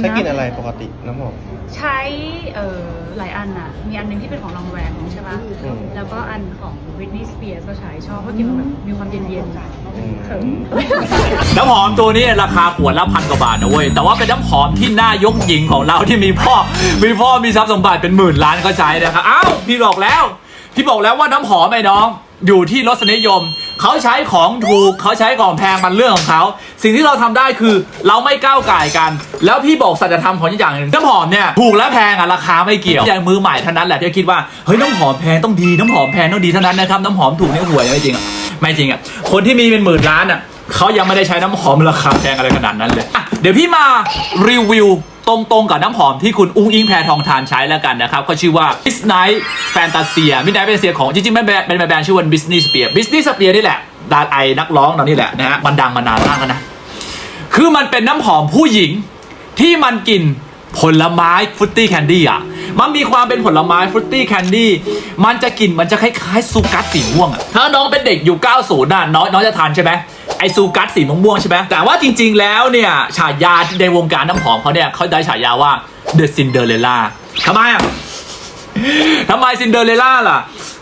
ใช้กลินอะไรปกติน้ำหอม ใช้เอ่อหลายอันอะ มีอันหนึงที่เป็นของลองแวงใช่ปะอืม แล้วก็อันของ Britney Spears ก็ใช้ชอบเพราะกลินมันแบบมีความเย็นๆอืมเขิมน้ำหอมตัวนี้ราคาขวดละพันกว่าบาทนะเว้ย แต่ว่าเป็นน้ำหอมที่น่ายกหญิงของเราที่มีพ่อ มีพ่อมีทรัพย์สมบัติเป็นหมื่นล้านก็ใช้นะครับ อ้าว พี่บอกแล้ว พี่บอกแล้วว่าน้ำหอมไอ้น้อง อยู่ที่รสนิยม เขาใช้ของถูกเขาใช้ของแพงมันเรื่องของเขา สิ่งที่เราทำได้คือเราไม่ก้าวไก่กัน แล้วพี่บอกสัจธรรมของอย่างหนึ่งน้ำหอมเนี่ยถูกและแพงอะราคาไม่เกี่ยวอย่างมือใหม่เท่านั้นแหละที่คิดว่าเฮ้ยน้ำหอมแพงต้องดีน้ำหอมแพงต้องดีเท่านั้นนะครับน้ำหอมถูกเนี่ยหวยไม่จริงอะไม่จริงอะคนที่มีเป็นหมื่นล้านอะเขายังไม่ได้ใช้น้ำหอมราคาแพงอะไรขนาดนั้นเลยเดี๋ยวพี่มารีวิว ตรงๆกับน้ำหอมที่คุณอุ้งอิงแพรทองทานใช้แล้วกันนะครับ ก็ชื่อว่า Miss Night Fantasia Miss Night Fantasia ของจริงๆเป็นแบรนด์เป็นแบรนด์ชื่อว่า Business Spear Business Spear นี่แหละดาราไอนักร้องเรานี่แหละนะฮะมันดังมานานมากแล้วนะคือมันเป็นน้ำหอมผู้หญิงที่มันกลิ่นผลไม้ฟรุตตี้แคนดี้อะ มันมีความเป็นผลไม้ฟรุตตี้แคนดี้ มันจะกลิ่นมันจะคล้ายๆซูกัสสีม่วงอะ ถ้าน้องเป็นเด็กอยู่ 90น่ะน้องน้องจะทานใช่ไหม ไอซูกัสสีม่วงๆใช่ไหมแต่ว่าจริงๆแล้วเนี่ยฉายาในวงการน้ำหอมเขาเนี่ยเขาได้ฉายาว่า The Cinderella ทำไมอะทำไมซินเดอเรลล่าล่ะ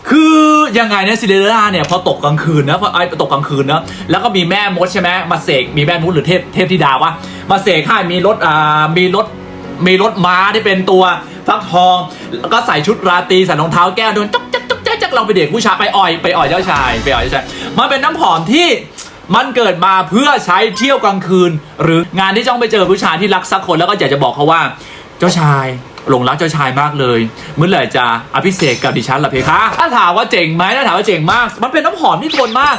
คือยังไงเนี่ยซินเดอเรลล่าเนี่ยพอตกกลางคืนนะพอไอตกกลางคืนนะแล้วก็มีแม่มดใช่ไหมมาเสกมีแม่มดหรือเทพเทพธิดาวะมาเสกให้มีรถอ่ามีรถมีรถม้าที่เป็นตัวฟักทอง แล้วก็ใส่ชุดราตรีใส่รองเท้าแก้วเดินจ๊กจ๊กจ๊กจ๊กจ๊กเราไปเด็กผู้ชายไปอ่อยไปอ่อยเจ้าชายไปอ่อยเจ้าชายมันเป็นน้ำหอมที่ มันเกิดมาเพื่อใช้เที่ยวกลางคืน หรืองานที่จ้องไปเจอผู้ชายที่รักสักคนแล้วก็อยากจะบอกเขาว่า เจ้าชายหลงรักเจ้าชายมากเลย เมื่อไหร่จะอภิเษกกับดิฉันล่ะเพคะถ้าถามว่าเจ๋งไหมถ้าถามว่าเจ๋งมาก มันเป็นน้ำหอมที่ทนมาก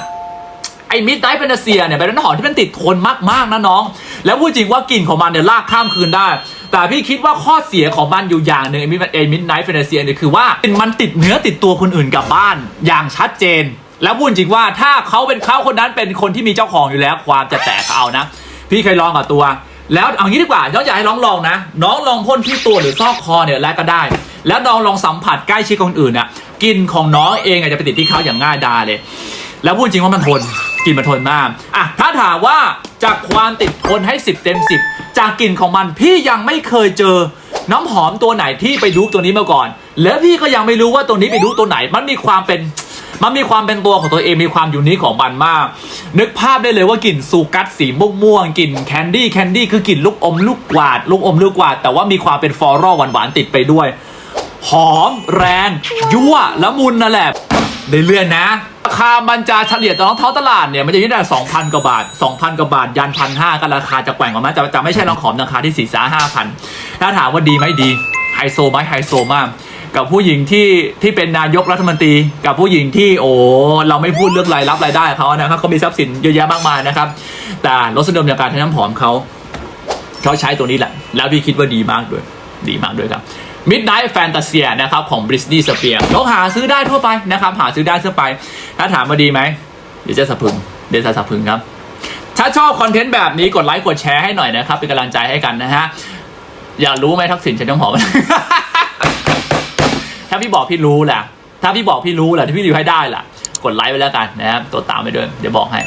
ไอ้มิดไนท์เ n นเซียเนี่ยเป็นน้ำหอมที่มันติดทนมากๆนะน้อง แล้วพูดจริงว่ากลิ่นของมันเนี่ยลากข้ามคืนได้ แต่พี่คิดว่าข้อเสียของมันอยู่อย่างหนึ่งไอ้มิดไอ้มิดไนท์เ n นเซียเนี่ยคือว่ามันติดเนื้อติดตัวคนอื่นกลับบ้านอย่างชัดเจน แล้วพูดจริงว่าถ้าเขาเป็นเขาคนนั้นเป็นคนที่มีเจ้าของอยู่แล้ว ความจะแตกเอานะ พี่เคยลองกับตัว แล้วเอางี้ดีกว่าน้องอยากให้น้องลองนะ น้องลองพ่นที่ตัวหรือซอกคอเนี่ยแล้วก็ได้ แล้วน้องลองสัมผัสใกล้ชิดคนอื่นอะกลินของน้องเองอาจจะไปติดที่เขาอย่างง่ายดายเลย แล้วพูดจริงว่ามันทนกลิ่นมันทนมากอะถ้าถามว่าจากความติดทนให้ 10 เต็ม 10 จากกลิ่นของมันพี่ยังไม่เคยเจอน้ำหอมตัวไหนที่ไปดูตัวนี้มาก่อน แล้วพี่ก็ยังไม่รู้ว่าตัวนี้ไปดูตัวไหน มันมีความเป็น มันมีความเป็นตัวของตัวเองมีความยูนิคของมันมาก นึกภาพได้เลยว่ากลิ่นซูกัสสีม่วงม่วงๆกลิ่นแคนดี้แคนดี้คือกลิ่นลูกอมลูกกวาด ลูกอมลูกกวาด แต่ว่ามีความเป็นฟลอรัลหวานๆติดไปด้วย หอม แรง ยั่วละมุนนั่นแหละเรื่อยนะราคามันจะเฉลี่ยตอนท้องตลาดเนี่ยมันจะอยู่ที่สองพันกว่าบาท2,000กว่าบาท ยันพันห้าก็ราคาจะแกว่งออกมาจะจะไม่ใช่รองของราคาที่สี่สาห้าพันถ้าถามว่าดีไหมดีไฮโซไหมไฮโซมาก กับผู้หญิงที่ที่เป็นนายกรัฐมนตรี กับผู้หญิงที่โอ้เราไม่พูดเรื่องรายรับรายได้เขานะครับเขามีทรัพย์สินเยอะแยะมากมายนะครับ แต่รสนิยมในการใช้น้ำหอมเขาเขาใช้ตัวนี้แหละ แล้วพี่คิดว่าดีมากด้วย ดีมากด้วยครับ Midnight Fantasia นะครับ ของ Britney Spears ลองหาซื้อได้ทั่วไปนะครับ หาซื้อได้ทั่วไป ถ้าถามมาดีไหมเดี๋ยวจะสะพึง เดี๋ยวจะสะพึงครับ ถ้าชอบคอนเทนต์แบบนี้กดไลค์กดแชร์ให้หน่อยนะครับ เป็นกำลังใจให้กันนะฮะ อยากรู้ไหมทักษิณใช้น้ำหอมาพี่บอกพี่รู้แหละถ้าพี่บอกพี่รู้แหละที่พี่รีวิวให้ได้ล่ะ กดไลค์ไปแล้วกันนะครับตัวตามไปด้วยเดี๋ยวบอกให้